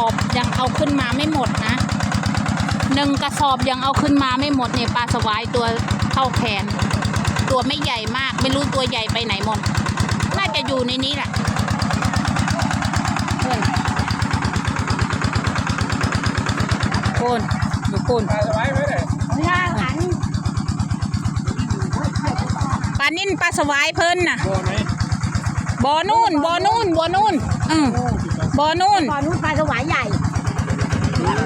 อบยังเอาขึ้นมาไม่หมดนะหนึ่งกระสอบยังเอาขึ้นมาไม่หมดเนี่ยปลาสวายตัวเท่าแขน ตัวไม่ใหญ่มากไม่รู้ตัวใหญ่ไปไหนหมด น่าจะอยู่ในนี้แหละเพื่อนโคนอยู่โคนปลาสบายไว้เลยหน้าหันปลานิ่นปลาสวายเพิ่นน่ะโดนไหม บ่อนู่นบ่อนู่นบ่อนู่นอืมบ่อนู่นก่อนนู้นปลาสวายใหญ่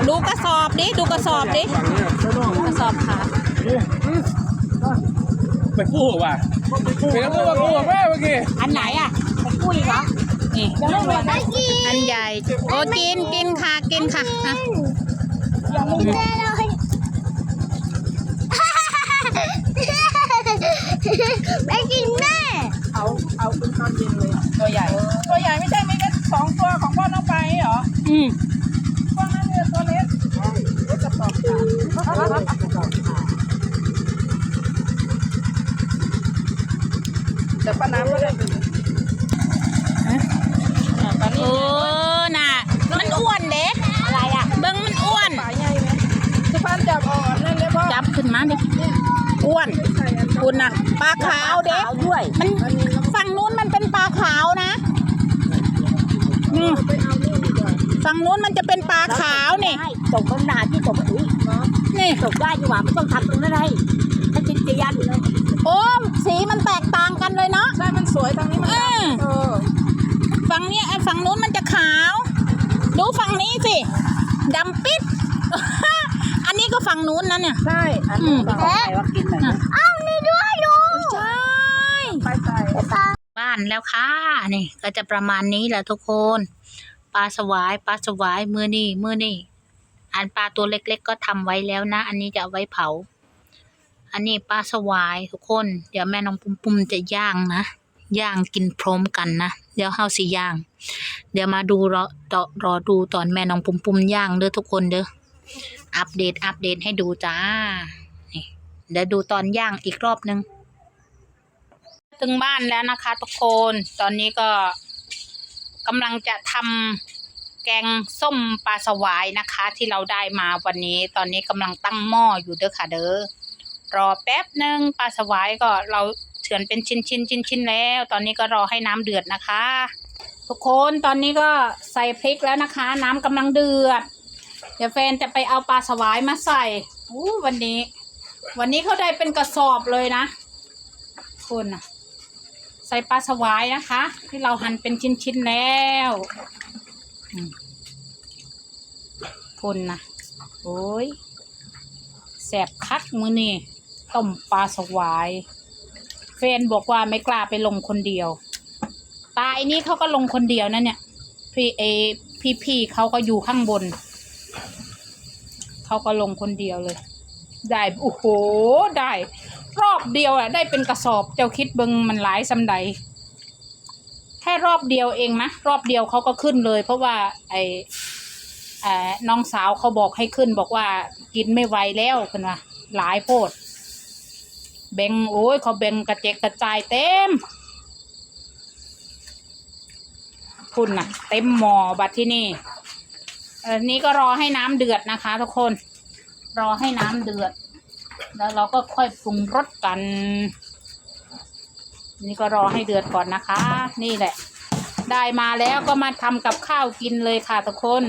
ดูกระสอบดิดูกระสอบดิฝั่งนี้ช่วยน้องกระสอบขาไปกู้ว่ะไปกู้ว่ากู้แม่เมื่อกี้อันไหนอะไปกุ้ยเหรอนี่ยังไม่หมดนะอันใหญ่โอ้กินกินค่ะกินค่ะอะยังไม่หมดไม่กินแม่ เอาเอาเป็นตอนเย็นเลยตัวใหญ่ ตัวใหญ่ไม่ใช่มีแค่สองตัวของพ่อน้องไปเหรออืมพ่อนั่นเรือตัวเล็กกระสอบขาดกระสอบขาดแต่ป้าน้ำก็ได้เป็นอ่าตอนเอนี้อน่ะ มันอ้วนเด็กอะไรอะ เบิ้งมันอ้วนปลาใหญ่ไหมสุพรรณจับเออกนั่นเลยพ่อจับขึ้นมาเด็กอ้วนใส่อันคุณน่ะปลาขาวเด็กขาวด้วย มันฝั่งนู้นมันเป็นปลาขาวนะนี่ ฝั่งนู้นมันจะเป็นปลาขาวนี่ใช่ตกข้างหน้าที่ตกอุ้ยนี่ตกได้ดีกว่าไม่ต้องทำตรงนั้นเลยถ้าจิตเจียนเลยโอ้มสีมันแตกต่างกันเลยเนาะใช่มันสวยทางนี้มันเออเออฝั่งเนี้ยไอ้ฝั่งนู้นมันจะขาว ดูฝั่งนี้สิดำปิด อันนี้ก็ฝั่งนู้นนะเนี่ยใช่อันอืนี้มก็ใครว่ากินหน่อยอ้าวมีด้วยดูใช่ไปใส่บ้านแล้วค่ะนี่ก็จะประมาณนี้แหละทุกคนป ลาสวายปลาสวายมือนี่มือนี่อันปลาตัวเล็กๆ ก็ทำไว้แล้วนะ อันนี้จะเอาไว้เผา อันนี้ปลาสวายทุกคน เดี๋ยวแม่น้องปุ้มปุ้มจะย่างนะย่างกินพร้อมกันนะเดี๋ยวเฮาสิย่าง เดี๋ยวมาดูรอต่อรอดูตอนแม่น้องปุ้มปุ้มย่างเด้อทุกคนเด้ออัปเดตอัปเดตให้ดูจ้าเดี๋ยวดูตอนย่างอีกรอบนึง ถึงบ้านแล้วนะคะ ทุกคน ตอนนี้ก็ กำลังจะทำแกงส้มปลาสวายนะคะ ที่เราได้มาวันนี้ ตอนนี้กำลังตั้งหม้ออยู่เด้อค่ะ เด้อรอแป๊บหนึ่งปลาสวายก็เราเฉือนเป็นชิ้นชิ้นชิ้นชิ้นๆแล้ว ตอนนี้ก็รอให้น้ำเดือดนะคะ ทุกคนตอนนี้ก็ใส่พริกแล้วนะคะ น้ำกำลังเดือด เดี๋ยวแฟนจะไปเอาปลาสวายมาใส่อู้วันนี้ วันนี้เขาได้เป็นกระสอบเลยนะคุณน่ะ ใส่ปลาสวายนะคะ ที่เราหั่นเป็นชิ้นๆแล้วคุณนะโอ้ยแสบคักมือนี่ต้มปลาสวายแฟนบอกว่าไม่กล้าไปลงคนเดียว ตาไอ้นี่เขาก็ลงคนเดียวนะเนี่ย พี่เอพี่พี่เขาก็อยู่ข้างบน เขาก็ลงคนเดียวเลย ได้ โอ้โห ได้ รอบเดียวอะได้เป็นกระสอบเจ้าคิดเบิงมันหลายสำใดแค่รอบเดียวเองนะรอบเดียวเขาก็ขึ้นเลย เพราะว่า ไอ้เอ่อน้องสาวเขาบอกให้ขึ้น บอกว่ากินไม่ไหวแล้วคุณว่าหลายโพด แบงโอ้ยเขาแบงกระเจกกระจายเต็มคุณน่ะเต็มหมอบัดที่นี่อันนี้ก็รอให้น้ำเดือดนะคะ ทุกคน รอให้น้ำเดือด แล้วเราก็ค่อยปรุงรสกัน นี่ก็รอให้เดือดก่อนนะคะ นี่แหละ ได้มาแล้วก็มาทำกับข้าวกินเลยค่ะทุกคน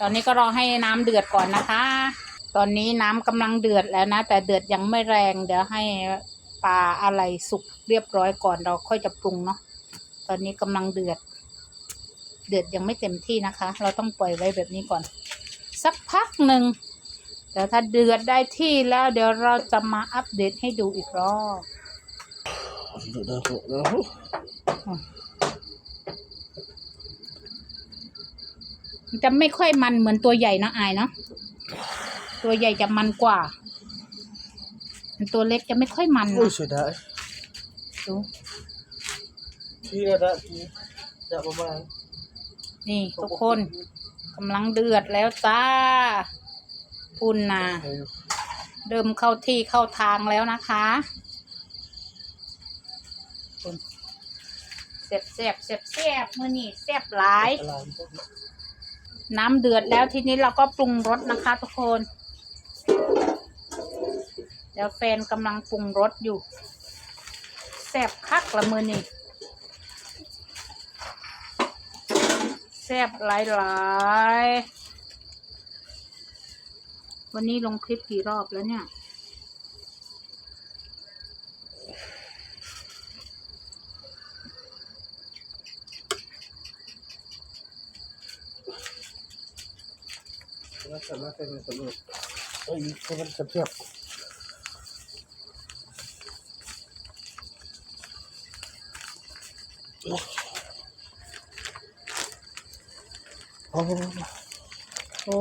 ตอนนี้ก็รอให้น้ำเดือดก่อนนะคะ ตอนนี้น้ำกำลังเดือดแล้วนะ แต่เดือดยังไม่แรง เดี๋ยวให้ปลาอะไรสุกเรียบร้อยก่อนเราค่อยจะปรุงเนาะ ตอนนี้กำลังเดือด เดือดยังไม่เต็มที่นะคะ เราต้องปล่อยไว้แบบนี้ก่อน สักพักหนึ่งเดี๋ยวถ้าเดือดได้ที่แล้วเดี๋ยวเราจะมาอัปเดตให้ดูอีกรอบมันจะไม่ค่อยมันเหมือนตัวใหญ่เนอะอายเนาะตัวใหญ่จะมันกว่าตัวเล็กจะไม่ค่อยมันโอ้ยนะเสียดายดูที่ระดับที่จะประมาณนี่ทุกคน กำลังเดือดแล้วจ้าปุ่นนะเริ่มเข้าที่เข้าทางแล้วนะคะเสียบเสียบเสียบเสียบมือนี่เสียบหลาย น้ำเดือดแล้วทีนี้เราก็ปรุงรสนะคะทุกคน เดี๋ยวแฟนกำลังปรุงรสอยู่แซ่บคักละมือนี่ แซ่บหลายหลายๆวันนี้ลงคลิปกี่รอบแล้วเนี่ยแล้วแต่ละเป็นสำเร็จเอ้ยให้มันเทียบโอ้ โอ้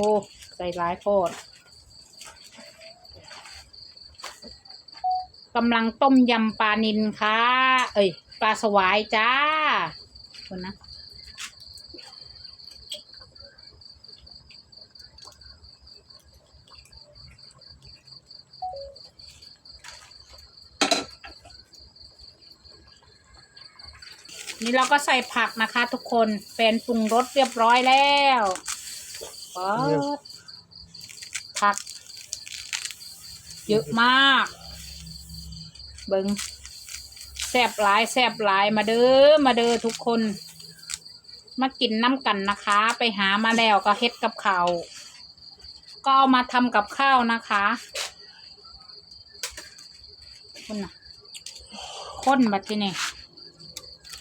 ใส่ร้ายโคตรกำลังต้มยำปลานินค่ะ เอ้ย ปลาสวายจ้าคนนะ นี่เราก็ใส่ผักนะคะ ทุกคนแฟนปรุงรสเรียบร้อยแล้วปิดผัก เยอะมาก เบิงแซบหลายแซบหลายมาเด้อมาเด้อทุกคน มากินน้ำกันนะคะ ไปหามาแล้วก็เฮ็ดกับข้าวก็เอามาทำกับข้าวนะคะคุณน่ะข้นบัดที่นี่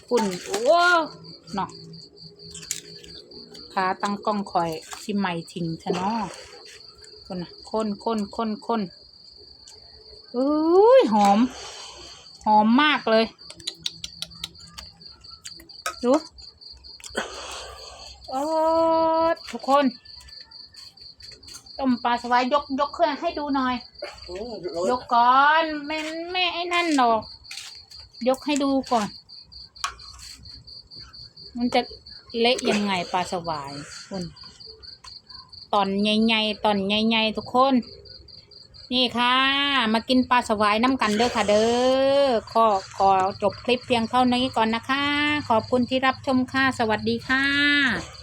ปุ่นโอ้เนาะขาตั้งกล้องคอยสิใหม่ทิ้งชะเนาะคนน่ะค้นค้นค้นค้นอุ้ยหอม หอมมากเลย ดูโอ้ทุกคน ต้มปลาสวายยกยกเครื่องให้ดูหน่อย ยกก่อนไม่ไม่ไอ้นั่นหรอก ยกให้ดูก่อน มันจะเละยังไงปลาสวายคุณตอนใหญ่ๆตอนใหญ่ๆทุกคน นี่ค่ะ มากินปลาสวายน้ำกันเด้อค่ะเด้อขอขอจบคลิปเพียงเท่านี้ก่อนนะคะ ขอบคุณที่รับชมค่ะ สวัสดีค่ะ